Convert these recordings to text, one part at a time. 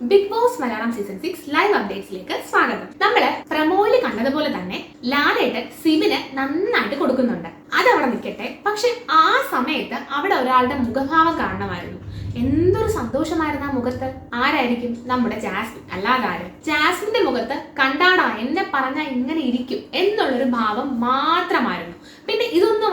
Big boss Malayalam season six live അപ്ഡേറ്റ്സിലേക്ക് സ്വാഗതം. നമ്മൾ പ്രമോയിൽ കണ്ടതുപോലെ തന്നെ ലാലേട്ടൻ സിബിന് നന്നായിട്ട് കൊടുക്കുന്നുണ്ട്. അത് അവിടെ നിൽക്കട്ടെ. പക്ഷെ ആ സമയത്ത് അവിടെ ഒരാളുടെ മുഖഭാവം കാണണമായിരുന്നു എന്തൊരു സന്തോഷമായിരുന്നു ആ മുഖത്ത്. ആരായിരിക്കും? നമ്മുടെ ജാസ്മിൻ. അല്ലാതെ ആര്? ജാസ്മിന്റെ മുഖത്ത് കണ്ടാടാ എന്നെ പറഞ്ഞാൽ ഇങ്ങനെ ഇരിക്കും എന്നുള്ളൊരു ഭാവം മാത്രമായിരുന്നു. പിന്നെ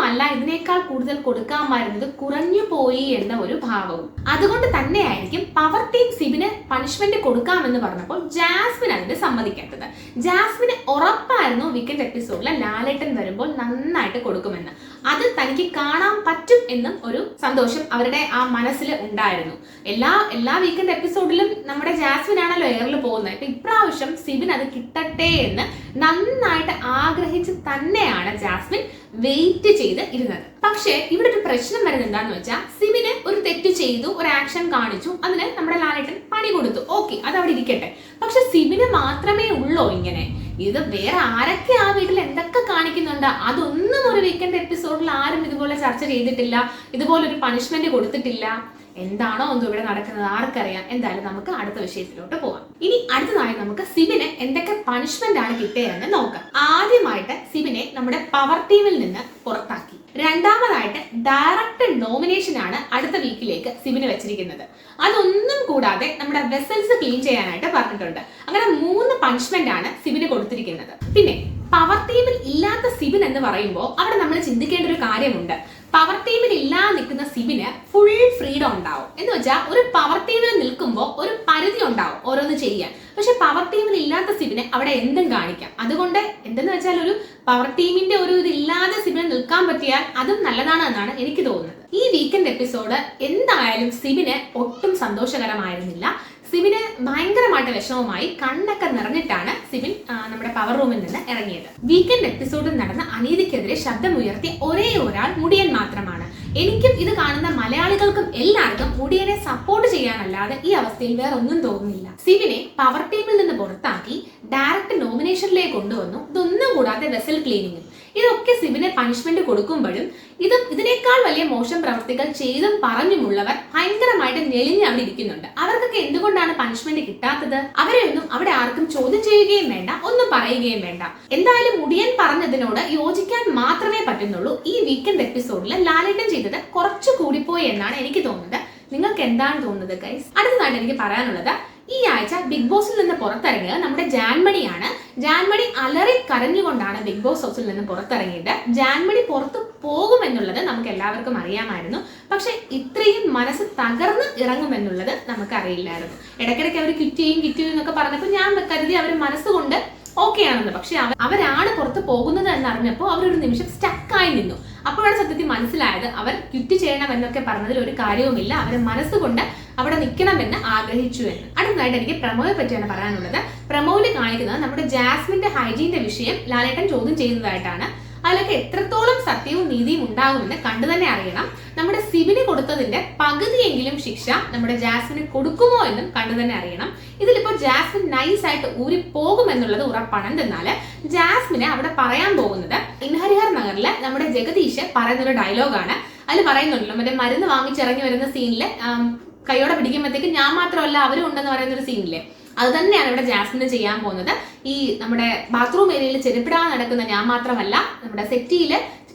ഇതൊന്നുമല്ല ഇതിനേക്കാൾ കൂടുതൽ കൊടുക്കാമായിരുന്നത് കുറഞ്ഞു പോയി എന്ന ഒരു ഭാവവും. അതുകൊണ്ട് തന്നെയായിരിക്കും പവർ ടീം സിബിന് പണിഷ്മെന്റ് കൊടുക്കാമെന്ന് പറഞ്ഞപ്പോൾ ജാസ്മിൻ അതിന് സമ്മതിക്കാത്തത് ജാസ്മിന് ഉറപ്പായിരുന്നു വീക്കെൻഡ് എപ്പിസോഡിൽ ലാലേട്ടൻ വരുമ്പോൾ നന്നായിട്ട് കൊടുക്കുമെന്ന്. അത് തനിക്ക് കാണാൻ പറ്റും എന്നും ഒരു സന്തോഷം അവരുടെ ആ മനസ്സിൽ ഉണ്ടായിരുന്നു. എല്ലാ എല്ലാ വീക്കെൻഡ് എപ്പിസോഡിലും നമ്മുടെ ജാസ്മിൻ ആണല്ലോ എയറിൽ പോകുന്നത്. ഇപ്പൊ ഇപ്രാവശ്യം സിബിൻ അത് കിട്ടട്ടെ എന്ന് നന്നായിട്ട് ആഗ്രഹിച്ച് തന്നെയാണ് ജാസ്മിൻ വെയിറ്റ് ചെയ്ത് ഇരുന്നത്. പക്ഷേ ഇവിടെ ഒരു പ്രശ്നം വരുന്നത് എന്താന്ന് വെച്ചാൽ സിമിന് ഒരു തെറ്റ് ചെയ്തു ഒരു ആക്ഷൻ കാണിച്ചു അതിന് നമ്മുടെ ലാലേട്ടൻ പണി കൊടുത്തു. ഓക്കെ അത് അവിടെ ഇരിക്കട്ടെ. പക്ഷെ സിമിന് മാത്രമേ ഉള്ളോ ഇങ്ങനെ. ഇത് വേറെ ആരൊക്കെ ആ വീട്ടിൽ എന്തൊക്കെ കാണിക്കുന്നുണ്ട്? അതൊന്നും ഒരു വീക്കെൻഡ് എപ്പിസോഡിൽ ആരും ഇതുപോലെ ചർച്ച ചെയ്തിട്ടില്ല. ഇതുപോലെ ഒരു പണിഷ്മെന്റ് കൊടുത്തിട്ടില്ല. എന്താണോ ഒന്നും ഇവിടെ നടക്കുന്നത് ആർക്കറിയാം. എന്തായാലും നമുക്ക് അടുത്ത വിഷയത്തിലോട്ട് പോവാം. ഇനി അടുത്തതായി നമുക്ക് സിബിന് എന്തൊക്കെ പണിഷ്മെന്റ് ആണ് കിട്ടിയതെന്ന് നോക്കാം. ആദ്യമായിട്ട് സിബിനെ നമ്മുടെ പവർ ടീമിൽ നിന്ന് പുറത്താക്കി. രണ്ടാമതായിട്ട് ഡയറക്റ്റ് നോമിനേഷൻ ആണ് അടുത്ത വീക്കിലേക്ക് സിബിന് വെച്ചിരിക്കുന്നത്. അതൊന്നും കൂടാതെ നമ്മുടെ വെസൽസ് ക്ലീൻ ചെയ്യാനായിട്ട് പറഞ്ഞിട്ടുണ്ട്. അങ്ങനെ മൂന്ന് പണിഷ്മെന്റ് ആണ് സിബിന് കൊടുത്തിരിക്കുന്നത്. പിന്നെ പവർ ടീമിൽ ഇല്ലാത്ത സിബിൻ എന്ന് പറയുമ്പോൾ അവിടെ നമ്മൾ ചിന്തിക്കേണ്ട ഒരു കാര്യമുണ്ട്. പവർ ടീമിൽ ഇല്ലാതെ നിൽക്കുന്ന സിബിന് ഫുൾ ഫ്രീഡം ഉണ്ടാവും. എന്ന് വെച്ചാൽ ഒരു പവർ ടീമിൽ നിൽക്കുമ്പോൾ ഒരു പരിധി ഉണ്ടാവും ഓരോന്ന് ചെയ്യാൻ. പക്ഷെ പവർ ടീമിൽ ഇല്ലാത്ത സിബിനെ അവിടെ എന്തും കാണിക്കാം. അതുകൊണ്ട് എന്തെന്ന് വെച്ചാൽ ഒരു പവർ ടീമിന്റെ ഒരു ഇതില്ലാതെ സിബിനെ നിൽക്കാൻ പറ്റിയാൽ അതും നല്ലതാണ് എന്നാണ് എനിക്ക് തോന്നുന്നത്. ഈ വീക്കെൻഡ് എപ്പിസോഡ് എന്തായാലും സിബിന് ഒട്ടും സന്തോഷകരമായിരുന്നില്ല. സിബിന് ഭയങ്കരമായിട്ട് വിഷമവുമായി കണ്ണൊക്കെ നിറഞ്ഞിട്ടാണ് സിബിൻ നമ്മുടെ പവർ റൂമിൽ നിന്ന് ഇറങ്ങിയത്. വീക്കെൻഡ് എപ്പിസോഡിൽ നടന്ന അനീതിക്കെതിരെ ശബ്ദമുയർത്തിയ ഒരേ ഒരാൾ മുടിയൻ മാത്രമാണ്. എനിക്കും ഇത് കാണുന്ന മലയാളികൾക്കും എല്ലാവർക്കും മുടിയനെ സപ്പോർട്ട് ചെയ്യാനല്ലാതെ ഈ അവസ്ഥയിൽ വേറെ ഒന്നും തോന്നുന്നില്ല സിവിനെ പവർ ടീമിൽ നിന്ന് പുറത്താക്കി ഡയറക്റ്റ് നോമിനേഷനിലേക്ക് കൊണ്ടുവന്നു. ഇതൊന്നും കൂടാതെ വെസൽ ക്ലീനിങ്ങും ഇതൊക്കെ സിബിനെ പണിഷ്മെന്റ് കൊടുക്കുമ്പോഴും ഇത് ഇതിനേക്കാൾ വലിയ മോശം പ്രവർത്തികൾ ചെയ്തും പറഞ്ഞുമുള്ളവർ ഭയങ്കരമായിട്ട് ഞെളിഞ്ഞ് അവിടെ ഇരിക്കുന്നുണ്ട്. അവർക്കൊക്കെ എന്തുകൊണ്ടാണ് പണിഷ്മെന്റ് കിട്ടാത്തത്? അവരെ ഒന്നും അവിടെ ആർക്കും ചോദ്യം ചെയ്യുകയും വേണ്ട ഒന്നും പറയുകയും വേണ്ട. എന്തായാലും മുടിയൻ പറഞ്ഞതിനോട് യോജിക്കാൻ മാത്രമേ പറ്റുന്നുള്ളൂ. ഈ വീക്കെൻഡ് എപ്പിസോഡിൽ ലാലേട്ടൻ ചെയ്തത് കുറച്ചു കൂടിപ്പോയി എന്നാണ് എനിക്ക് തോന്നുന്നത്. നിങ്ങൾക്ക് എന്താണ് തോന്നുന്നത് ഗൈസ് അടുത്തതായിട്ട് എനിക്ക് പറയാനുള്ളത് ഈ ആഴ്ച ബിഗ് ബോസിൽ നിന്ന് പുറത്തിറങ്ങിയത് നമ്മുടെ ജാൻമണിയാണ്. ജാൻമണി അലറി കരഞ്ഞുകൊണ്ടാണ് ബിഗ് ബോസ് ഹൗസിൽ നിന്ന് പുറത്തിറങ്ങിയത്. ജാൻമണി പുറത്തു പോകുമെന്നുള്ളത് നമുക്ക് എല്ലാവർക്കും അറിയാമായിരുന്നു. പക്ഷെ ഇത്രയും മനസ്സ് തകർന്ന് ഇറങ്ങുമെന്നുള്ളത് നമുക്ക് അറിയില്ലായിരുന്നു ഇടയ്ക്കിടയ്ക്ക് അവർ ക്വിറ്റ് ചെയ്യും എന്നൊക്കെ പറഞ്ഞപ്പോൾ ഞാൻ കരുതി അവർ മനസ്സുകൊണ്ട് ഓക്കെ ആണെന്ന്. പക്ഷെ അവ- അവരാണ് പുറത്ത് പോകുന്നത് എന്ന് അറിഞ്ഞപ്പോൾ അവരൊരു നിമിഷം സ്റ്റക്കായി നിന്നു. അപ്പോഴാണ് സത്യത്തിൽ മനസ്സിലായത് അവർ ക്വിറ്റ് ചെയ്യണമെന്നൊക്കെ പറഞ്ഞതിൽ ഒരു കാര്യവുമില്ല. അവർ മനസ്സുകൊണ്ട് അവിടെ നിൽക്കണമെന്ന് ആഗ്രഹിച്ചു എന്ന്. അടുത്തതായിട്ട് എനിക്ക് പ്രമോയെ പറ്റിയാണ് പറയാനുള്ളത്. പ്രമോയിൽ കാണിക്കുന്നത് നമ്മുടെ ജാസ്മിന്റെ ഹൈജീന്റെ വിഷയം ലാലേട്ടൻ ചോദ്യം ചെയ്യുന്നതായിട്ടാണ്. അതിലൊക്കെ എത്രത്തോളം സത്യവും നീതിയും ഉണ്ടാകുമെന്ന് കണ്ടു തന്നെ അറിയണം. നമ്മുടെ സിബിന് കൊടുത്തതിന്റെ പകുതിയെങ്കിലും ശിക്ഷ നമ്മുടെ ജാസ്മിന് കൊടുക്കുമോ എന്നും കണ്ടു തന്നെ അറിയണം. ഇതിലിപ്പോ ജാസ്മിൻ നൈസ് ആയിട്ട് ഊരി പോകുമെന്നുള്ളത് ഉറപ്പാണ്. എന്തെന്നാൽ ജാസ്മിന് അവിടെ പറയാൻ പോകുന്നത് ഇൻഹരിഹർ നഗറിലെ നമ്മുടെ ജഗദീഷ് പറയുന്നൊരു ഡയലോഗാണ്. അതിൽ പറയുന്നുണ്ടല്ലോ മറ്റേ മരുന്ന് വാങ്ങിച്ചിറങ്ങി വരുന്ന സീനിൽ കൈയോടെ പിടിക്കുമ്പോഴത്തേക്ക് ഞാൻ മാത്രമല്ല അവരും ഉണ്ടെന്ന് പറയുന്ന ഒരു സീനില്ലേ അത് തന്നെയാണ് ഇവിടെ ജാസ്മിന് ചെയ്യാൻ പോകുന്നത്. ഈ നമ്മുടെ ബാത്റൂം ഏരിയയിൽ ചെരുപ്പിടാതെ നടക്കുന്ന ഞാൻ മാത്രമല്ല നമ്മുടെ സെറ്റിയിൽ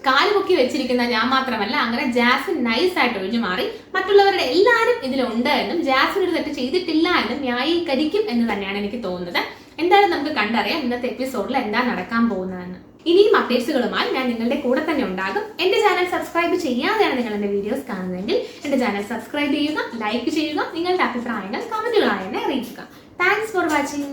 കാൽ പൊക്കി വെച്ചിരിക്കുന്ന ഞാൻ മാത്രമല്ല അങ്ങനെ ജാസ്മിൻ നൈസ് ആയിട്ട് ഒഴിഞ്ഞു മാറി. മറ്റുള്ളവരുടെ എല്ലാവരും ഇതിലുണ്ട് എന്നും ജാസ്മിൻ ഒരു തെറ്റ് ചെയ്തിട്ടില്ല എന്നും ന്യായീകരിക്കും എന്ന് തന്നെയാണ് എനിക്ക് തോന്നുന്നത്. എന്തായാലും നമുക്ക് കണ്ടറിയാം ഇന്നത്തെ എപ്പിസോഡിൽ എന്താ നടക്കാൻ പോകുന്നതെന്ന്. ഇനിയും അപ്ഡേറ്റ്സുകളുമായി ഞാൻ നിങ്ങളുടെ കൂടെ തന്നെ ഉണ്ടാകും. എന്റെ ചാനൽ സബ്സ്ക്രൈബ് ചെയ്യാതെയാണ് നിങ്ങൾ എന്റെ വീഡിയോസ് കാണുന്നതെങ്കിൽ എന്റെ ചാനൽ സബ്സ്ക്രൈബ് ചെയ്യുക ലൈക്ക് ചെയ്യുക നിങ്ങളുടെ അഭിപ്രായങ്ങൾ കമന്റുകളായി എന്നെ അറിയിക്കുക. Thanks for watching